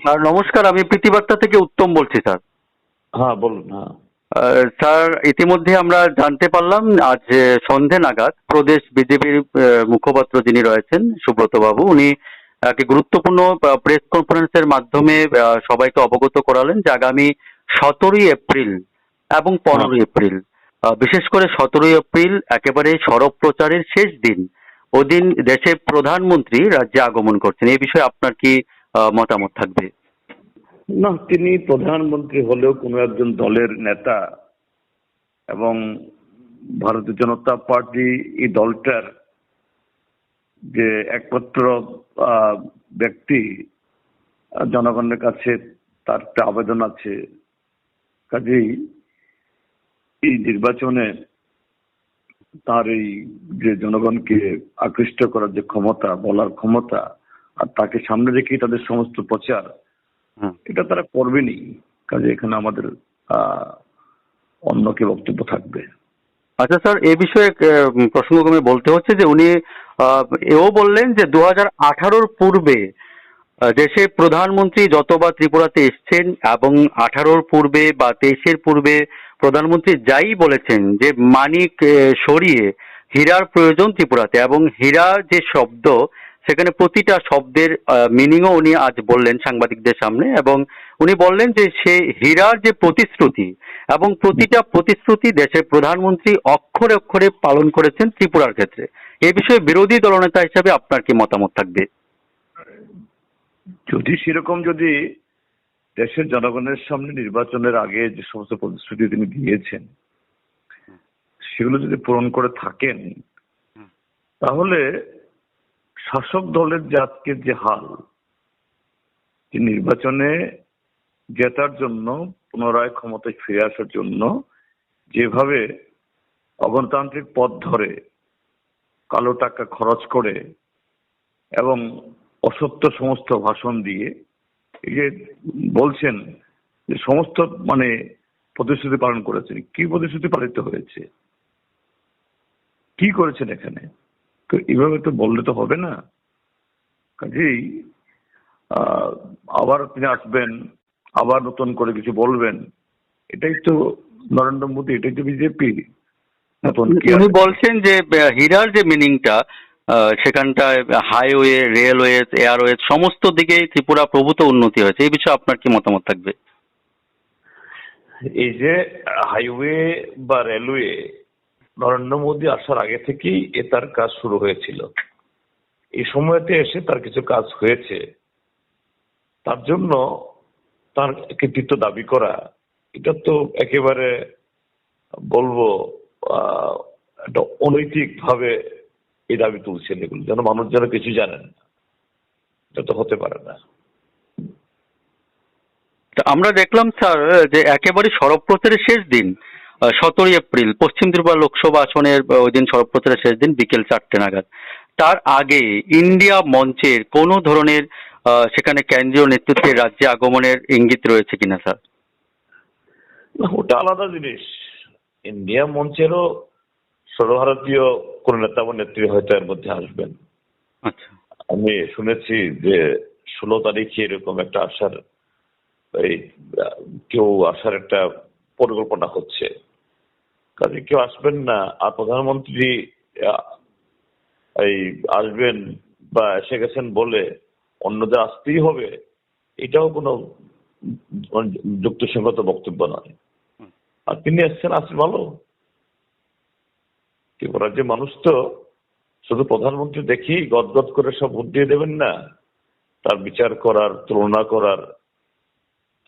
Sir নমস্কার আমি প্রীতিবার্তা থেকে উত্তম বলছি স্যার। হ্যাঁ বলুন হ্যাঁ। স্যার ইতিমধ্যে আমরা জানতে পারলাম আজ সন্ধে নাগাদ প্রদেশ বিজেপির মুখপাত্র যিনি রয়েছেন সুব্রত বাবু উনি একটি গুরুত্বপূর্ণ প্রেস কনফারেন্সের মাধ্যমে সবাইকে অবগত করালেন যে আগামী সতেরোই এপ্রিল এবং পনেরোই এপ্রিল আহ, বিশেষ করে সতেরোই এপ্রিল একেবারে সড়ক প্রচারের শেষ দিন ওদিন দেশের প্রধানমন্ত্রী রাজ্যে আগমন করছেন। এই বিষয়ে আপনার কি মতামত থাকবে? না, তিনি প্রধানমন্ত্রী হলেও কোনো একজন দলের নেতা এবং ভারতীয় জনতা পার্টি এই দলটার যে একমাত্র ব্যক্তি জনগণের কাছে তার একটা আবেদন আছে। কাজেই এই নির্বাচনে তার এই যে জনগণকে আকৃষ্ট করার যে ক্ষমতা, বলার ক্ষমতা আর তাকে সামনে রেখেই তাদের সমস্ত প্রচার এটা তারা করবেনই কাজে এখানে আমাদের অন্য কি বক্তব্য থাকবে। আচ্ছা স্যার এ বিষয়ে প্রসঙ্গক্রমে বলতে হচ্ছে যে উনি এও বললেন যে দু হাজার পূর্বে দেশের প্রধানমন্ত্রী যতবার ত্রিপুরাতে এসছেন এবং আঠারোর পূর্বে বা তেইশের পূর্বে প্রধানমন্ত্রী যাই বলেছেন যে মানিক সরিয়ে হীরার প্রয়োজন ত্রিপুরাতে এবং হীরা যে শব্দ সেখানে প্রতিটা শব্দের মিনিংও উনি আজ বললেন সাংবাদিকদের সামনে এবং উনি বললেন যে সে হীরার যে প্রতিশ্রুতি এবং প্রতিটা প্রতিশ্রুতি দেশের প্রধানমন্ত্রী অক্ষরে অক্ষরে পালন করেছেন ত্রিপুরার ক্ষেত্রে। এ বিষয়ে বিরোধী দলনেতা হিসাবে আপনার কি মতামত থাকবে? যদি সেরকম যদি দেশের জনগণের সামনে নির্বাচনের আগে যে সমস্ত প্রতিশ্রুতি তিনি দিয়েছেন সেগুলো যদি পূরণ করে থাকেন তাহলে শাসক দলের যে আজকের যে হাল, যে নির্বাচনে জেতার জন্য, পুনরায় ক্ষমতায় ফিরে আসার জন্য, যেভাবে অগণতান্ত্রিক পথ ধরে কালো টাকা খরচ করে এবং অসত্য সমস্ত ভাষণ দিয়ে, এই যে বলছেন যে সমস্ত মানে প্রতিশ্রুতি পালন করেছেন, কি প্রতিশ্রুতি পালিত হয়েছে? কি করেছেন এখানে? তো এইভাবে তো বললে তো হবে না। কাজেই আবার তিনি আসবেন আবার নতুন করে কিছু বলবেন এটাই তো নরেন্দ্র মোদী এটাই তো বিজেপি। উনি বলছেন যে হীরার যে মিনিংটা সেখানটায় হাইওয়ে রেলওয়ে এয়ারওয়ে সমস্ত দিকে ত্রিপুরা প্রভূত উন্নতি হয়েছে। এই বিষয়ে আপনার কি মতামত থাকবে? এই যে হাইওয়ে বা রেলওয়ে নরেন্দ্র মোদী আসার আগে থেকেই এ তার কাজ শুরু হয়েছিল। এই সময়তে এসে তার কিছু কাজ হয়েছে। তার জন্য তার কৃতিত্ব দাবি করা, এটা তো একেবারে বলব একটা অনৈতিক ভাবে এই দাবি তুলছেন এগুলো, যেন মানুষ যেন কিছু জানেন এটা তো হতে পারে না। আমরা দেখলাম, স্যার, যে একেবারে সড়ক প্রচারের শেষ দিন সতেরোই এপ্রিল পশ্চিম ত্রিপুরা লোকসভা আসনের ওই দিন সড়ক শেষ দিন বিকেল চারটে নাগাদ। তার আগে ইন্ডিয়া মঞ্চের কোনো ধরনের সেখানে কেন্দ্রীয় নেতৃত্বের রাজ্যে আগমনের ইঙ্গিত রয়েছে কিনা স্যার? ওটা আলাদা জিনিস। ইন্ডিয়া মঞ্চেরও সর্বভারতীয় কোন নেতা বা নেত্রী হয়তো এর মধ্যে আসবেন। আচ্ছা। আমি শুনেছি যে ষোলো তারিখে এরকম একটা আসার এই কেউ আসার একটা পরিকল্পনা হচ্ছে। কাজে কেউ আসবেন না। আর প্রধানমন্ত্রী এই আসবেন বা এসে গেছেন বলে অন্যদের আসতেই হবে, এটাও কোনো যুক্তিসঙ্গত বক্তব্য নয়। আর তিনি এসছেন আসলে ভালো। যে মানুষ তো, শুধু প্রধানমন্ত্রী দেখেই গদগদ করে সব ভোট দিয়ে দেবেন না। তার বিচার করার, তুলনা করার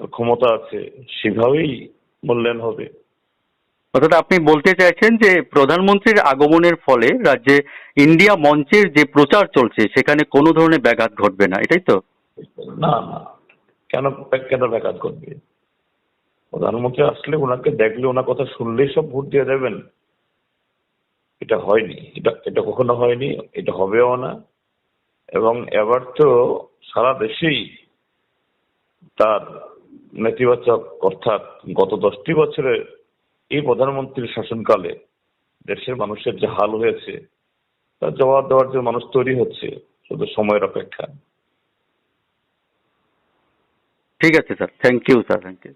ক্ষমতা আছে, সেভাবেই মূল্যায়ন হবে। অর্থাৎ আপনি বলতে চাইছেন যে প্রধানমন্ত্রীর আগমনের ফলে রাজ্যে ইন্ডিয়া মঞ্চের যে প্রচার চলছে, সেখানে কোনো ধরনের ব্যাঘাত ঘটবে না, এটাই তো? না না। কেন কেন ব্যাঘাত করবে প্রধানমন্ত্রী আসলে ওনাকে দেখলে ওনার কথা শুনলেই সব ভোট দিয়ে দেবেন। এটা হয়নি। এটা এটা কখনো হয়নি, এটা হবেও না। এবং এবার তো সারা দেশেই তার নেতিবাচক অর্থাৎ গত দশটি বছরে এই প্রধানমন্ত্রীর শাসনকালে দেশের মানুষের যে হাল হয়েছে, তার জবাব দেওয়ার যে মানুষ তৈরি হচ্ছে শুধু সময়ের অপেক্ষা। ঠিক আছে sir thank you sir thank you